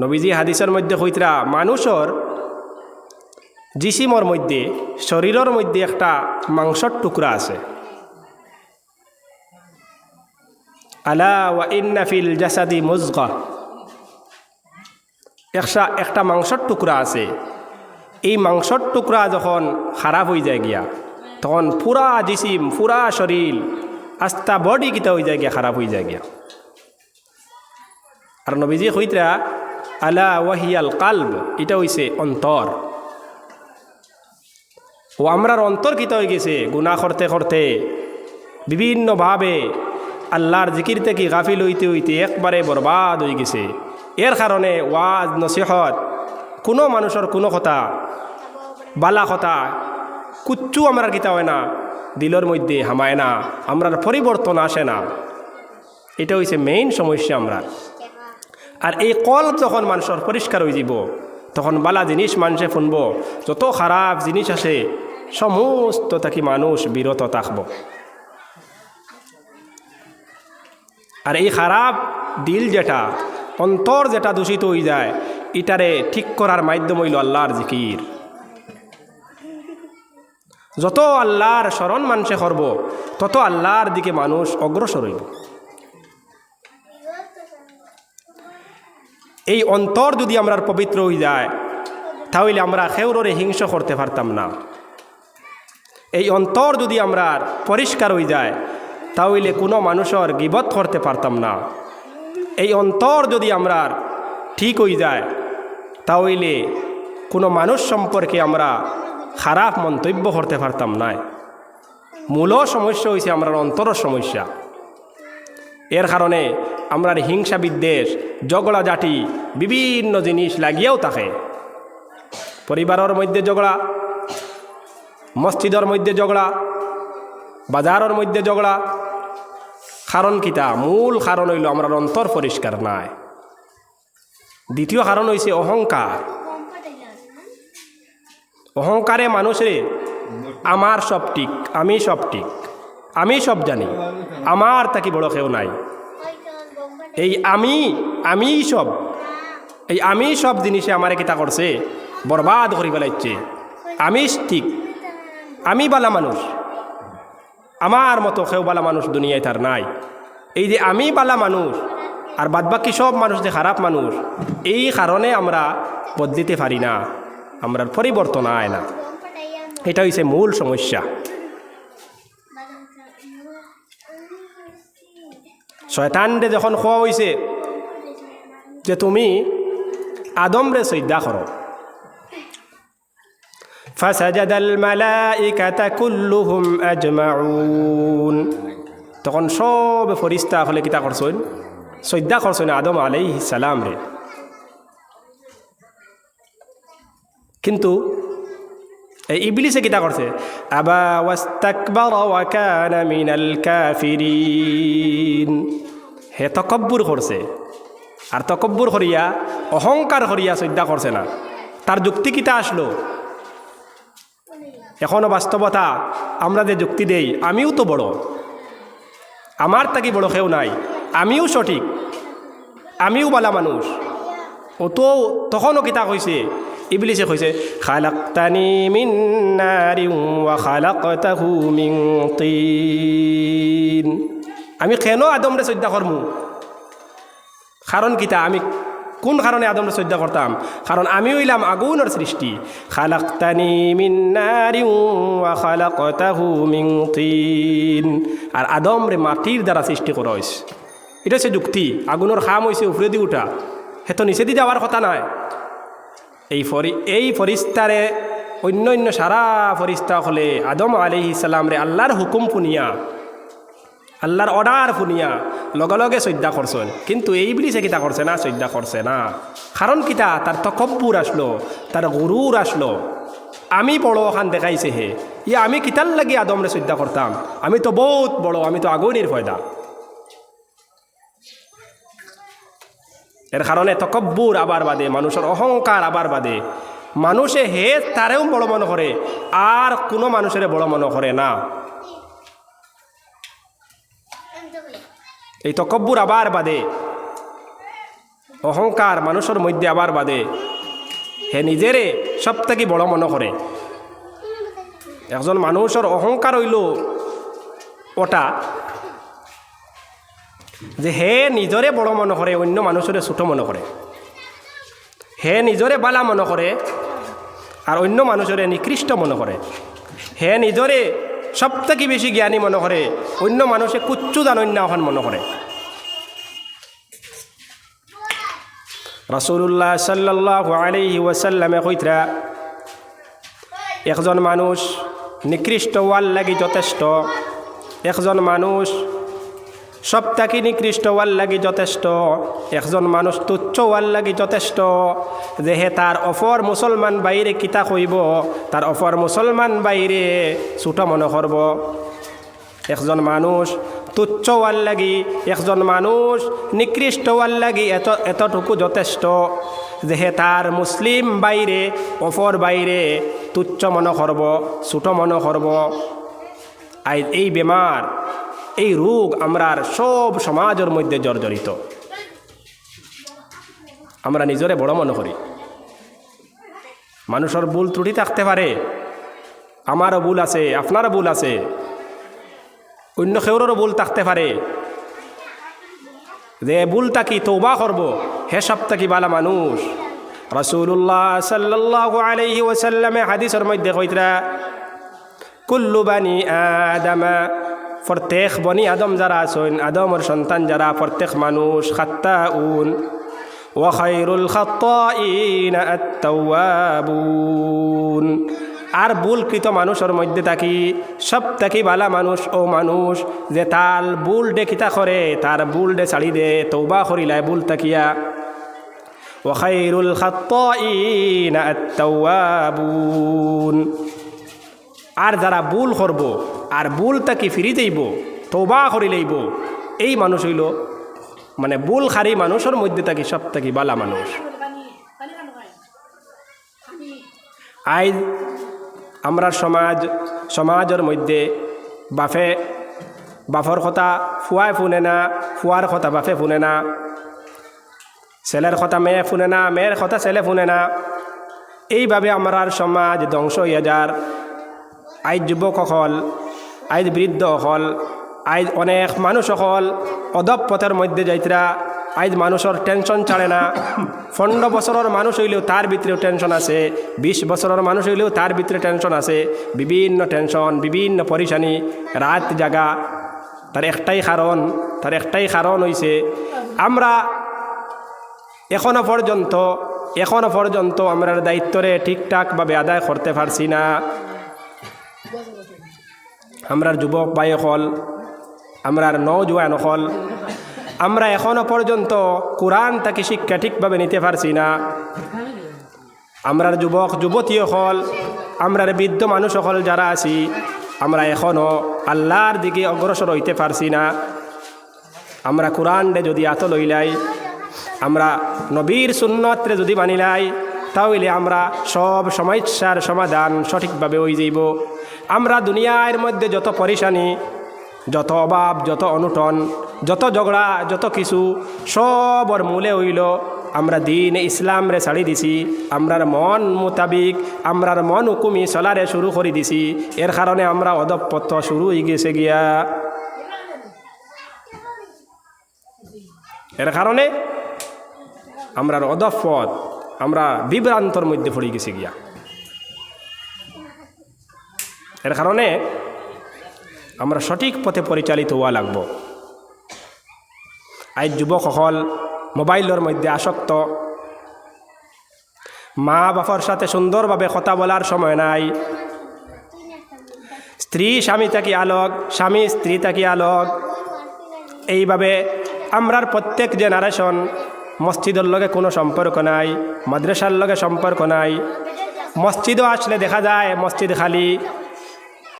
নবীজি হাদিসের মধ্যে কইতরা, মানুষের জিসিমর মধ্যে, শরীরের মধ্যে একটা মাংসর টুকরা আছে। আলা ওয়া ইন্না ফিল জাসাদি মুজগা। একটা একটা মাংসর টুকরা আছে। এই মাংসর টুকরা যখন খারাপ হয়ে যায় গিয়া, তখন পুরা জিসিম, পুরা শরীর আস্তা বডি কিতা হয়ে যায় গিয়া, খারাপ হয়ে যায় গিয়া। আর নবীজি কইতরা আলা ওয়াহিয়াল কালব, এটা হইছে অন্তর। ও আমরার অন্তর কিতা হয়ে গেছে? গুণা করতে করতে। বিভিন্নভাবে আল্লাহর জিকির থেকে গাফিল হইতে হইতে একবারে বরবাদ হয়ে গেছে। এর কারণে ওয়াজ, নসিহত, কোনো মানুষের কোনো কথা, বালা কথা, কুচ্ছু আমরা কিতা হয় না, দিলর মধ্যে হামায় না, আমরার পরিবর্তন আসে না। এটা হইছে মেইন সমস্যা আমরা আর এই কল যখন মানুষের পরিষ্কার হয়ে যাব তখন বালা জিনিস মানুষে শুনব যত খারাপ জিনিস আছে সমস্ত তাকি মানুষ বিরত থাকব। আর এই খারাপ দিল যেটা, অন্তর যেটা দূষিত হয়ে যায়, এটারে ঠিক করার মাধ্যম হইল আল্লাহর জিকির। যত আল্লাহর স্মরণ মানুষে করব, তত আল্লাহর দিকে মানুষ অগ্রসর হইব। এই অন্তর যদি আমরা পবিত্র হয়ে যায় তাহলে আমরা খেউরে হিংস করতে পারতাম না। এই অন্তর যদি আমরা পরিষ্কার হয়ে যায় তাহলে কোনো মানুষের গিবত করতে পারতাম না। এই অন্তর যদি আমরা ঠিক হয়ে যায় তাহলে কোনো মানুষ সম্পর্কে আমরা খারাপ মন্তব্য করতে পারতাম না। মূল সমস্যা হয়েছে আমরা অন্তরের সমস্যা। এর কারণে আমরা হিংসা বিদ্বেষ, ঝগড়া জাটি বিভিন্ন জিনিস লাগিয়েও থাকে। পরিবারের মধ্যে ঝগড়া, মসজিদের মধ্যে ঝগড়া, বাজারের মধ্যে ঝগড়া। কারণ কিতা মূল কারণ হইল আমরা অন্তর পরিষ্কার নাই। দ্বিতীয় কারণ হইছে অহংকার। অহংকারে মানুষরে আমার সব ঠিক, আমি সব ঠিক, আমি সব জানি, আমার তাকি বড় কেউ নাই। এই আমি আমি সব। এই আমি সব জিনিসে আমারে কিতা করছে, বরবাদ করি ফেলাইছে। আমি ঠিক, আমি বালা মানুষ। আমার মতো কেউ বালা মানুষ দুনিয়ায় তার নাই। এই যে আমি বালা মানুষ, আর বাদবাকি সব মানুষ যে খারাপ মানুষ, এই কারণে আমরা বদলিতে পারি না। আমরা পরিবর্তন আয় না। এটা হচ্ছে মূল সমস্যা। শয়তানরে যখন খোয়া হয়েছে যে তুমি আদমরে সৈদ্যা করো فسجد الملائكة كلهم أجمعون তখন সব ফরিস্তা হলে কিতা করছেন সৈদ্যা করছেন আদম আলাই সালাম রে কিন্তু এই ইবলিসে কিতা করছে? আবা ওয়াস্তাকবার ওয়া কানা মিনাল কাফিরিন। হে তকব্বুর করছে। আর তকব্বুর করিয়া, অহংকার করিয়া শ্রদ্ধা করছে না। তার যুক্তি কিতা আসলো? এখনও বাস্তবতা আমরা যে যুক্তি দেই, আমিও তো বড়। আমার তাকে বড় কেউ নাই। আমিও সঠিক। আমিও বালা মানুষ। ও তো তখনও কিতা কইছে? ইবলিসে কইছে, খালাক্তানি মিন নারিন ওয়া খালাকতাহু মিন তিন। আমি কেন আদমরে শ্রদ্ধা করমু? কারণ কিতা আমি কোন কারণে আদমরে শ্রদ্ধা করতাম? কারণ আমি হইলাম আগুনের সৃষ্টি। খালাক্তানি মিন নারিন ওয়া খালাকতাহু মিন তিন। আর আদমরে মাটির দ্বারা সৃষ্টি করা হয়েছে এটা হচ্ছে যুক্তি। আগুনের খাম হয়েছে উপরে দিয়ে উঠা। সে তো নিচে যাওয়ার কথা নয় এই ফরি, এই ফরিস্তারে অন্য অন্য সারা ফরিস্তা হলে আদম আলি ইসালাম রে আল্লাহর হুকুম ফুনিয়া, আল্লাহর অর্ডার ফুনিয়া, লগে লগে শ্রদ্ধা করছেন। কিন্তু এই বুলি সে কিতা করছে না শ্রদ্ধা করছে না। কারণ কিতা? তার তকব্বুর আসলো, তার গরুর আসলো। আমি বড় ওখান দেখাইছে হে। ইয়া আমি কিতার লাগি আদমরে শ্রদ্ধা করতাম। আমি তো বহুত বড়, আমি তো আগুনের ফয়দা। এর কারণে তকব্বুর আবার বাদে, মানুষের অহংকার আবার বাদে। মানুষে হে তারেও বড় মনে করে, আর কোনো মানুষের বড় মনে করে না। এই তকব্বুর আবার বাদে, অহংকার মানুষের মধ্যে আবার বাদে। হে নিজেরে সব থেকে বড় মনে করে। একজন মানুষের অহংকার হইল ওটা যে হে নিজরে বড় মনে করে অন্য মানুষের ছোট মনে করে হে নিজরে বালা মনে করে আর অন্য মানুষের নিকৃষ্ট মনে করে হে নিজরে সব থেকে বেশি জ্ঞানী মনে করে অন্য মানুষে কুচ্ছু জানন্য এখন মনে করে রসুল্লাহ সাল্লাহ আলাইহি ওয়াসাল্লামে কইতরা একজন মানুষ নিকৃষ্ট ওয়াল লাগি যথেষ্ট। একজন মানুষ সপ্তাকি নিকৃষ্ট ওয়াল লাগি যথেষ্ট, একজন মানুষ তুচ্ছ ওয়াল লাগি যথেষ্ট। যেহে তার অফর মুসলমান বাইরে কিতা কইব, তার অফর মুসলমান বাইরে ছুট মনে করব। একজন মানুষ তুচ্ছ ওয়াল লাগি, একজন মানুষ নিকৃষ্ট ওয়াল লাগি এত, এতটুকু যথেষ্ট। যেহে তার মুসলিম বাইরে, অফর বাইরে তুচ্ছ মনে করব, ছোট মনে করব। এই বেমার এই রোগ আমরার সব সমাজের মধ্যে জর্জরিত। আমরা নিজরে বড় মনে করি। মানুষের ভুল ত্রুটি থাকতে পারে। আমারও ভুল আছে, আপনারও ভুল আছে। অন্য কেউরেরও ভুল থাকতে পারে। যে ভুলটা কি তৌবা করব হে সবটা কি বালা মানুষ? রসুল্লাহ সাল্লাহ আলাইহি ওসাল্লামে হাদিসের মধ্যে কইতরা, কুল্লু বানি আদামা প্রত্যেক বনি আদম যারা আছেন, আদমর সন্তান যারা প্রত্যেক মানুষ খাত্তা উন ওয়াখাইরুল খাত্তাইন আত্তাওয়াবুন। আর ভুলকৃত মানুষের মধ্যে থাকি সব থাকি বালা মানুষ ও মানুষ, যে তাল বুল ডে কিতা করে, তার বুল ডে ছাড়ি দে তৌবা করিলায় বুল তাকিয়া ওয়াখাইরুল খাত্তাইন আত্তাওয়াবুন। আর যারা বুল করব আর ভুল তাকে ফিরি যাইব তৌবা করি এই মানুষ হইল মানে ভুল খারি মানুষের মধ্যে থাকি সব থাকি বালা মানুষ। আইজ আমরা সমাজ, সমাজের মধ্যে বাফে বাফর কথা ফুয়ায় ফুনে না, ফুয়ার কথা বাফে ফুনে না, ছেলের কথা মেয়ে ফুনে না, মেয়ের কথা ছেলে ফুনে না। এইভাবে আমার সমাজ ধ্বংস হইয়া যার আইজ যুবকসকল আইজ হল আইজ অনেক মানুষসকল অদব পথের মধ্যে যাইতরা আইজ মানুষের টেনশন ছাড়ে না। পনেরো বছরের মানুষ হইলেও তার ভিতরেও টেনশন আছে, বিশ বছরের মানুষ হইলেও তার ভিতরে টেনশন আছে, বিভিন্ন টেনশন বিভিন্ন পরিশানি, রাত জাগা, তার একটাই কারণ, তার একটাই কারণ হইছে, আমরা এখনও পর্যন্ত এখনও পর্যন্ত আমরা দায়িত্বরে ঠিকঠাকভাবে আদায় করতে পারছি না। আমরার যুবক ভাই হল আমরার নৌজওয়ান হল আমরা এখনও পর্যন্ত কোরআন তাকে শিক্ষা ঠিকভাবে নিতে পারছি না। আমরার যুবক যুবতী হল আমরার বৃদ্ধ মানুষ হল যারা আছি আমরা এখনও আল্লাহর দিকে অগ্রসর হইতে পারছি না। আমরা কোরআনরে যদি আত লইলাই আমরা নবীর সুন্নতরে যদি মানিলাই তাহলে আমরা সব সমস্যার সমাধান সঠিকভাবে হয়ে যাইব। আমরা দুনিয়ার মধ্যে যত পরিশানি, যত অভাব, যত অনুটন, যত ঝগড়া, যত কিছু সবর মূলে হইল। আমরা দিন ইসলামরে ছাড়ি দিছি, আমরার মন মোতাবিক, আমরার মন হুকুমি চলারে শুরু করে দিছি। এর কারণে আমরা অদপত্র শুরু হয়ে গেছে গিয়া। এর কারণে আমরা অদপথ আমরা বিভ্রান্তর মধ্যে পড়ে গেছি গিয়া। এর কারণে আমরা সঠিক পথে পরিচালিত হওয়া লাগব। আজ যুবকসকল মোবাইলের মধ্যে আসক্ত। মা বাবার সাথে সুন্দরভাবে কথা বলার সময় নাই। স্ত্রী, স্বামী থাকি আলোক স্বামী, স্ত্রী থাকি আলোক এইভাবে আমরার প্রত্যেক জেনারেশন মসজিদের লগে কোনো সম্পর্ক নাই, মাদ্রাসার লগে সম্পর্ক নাই। মসজিদও আসলে দেখা যায়, মসজিদ খালি।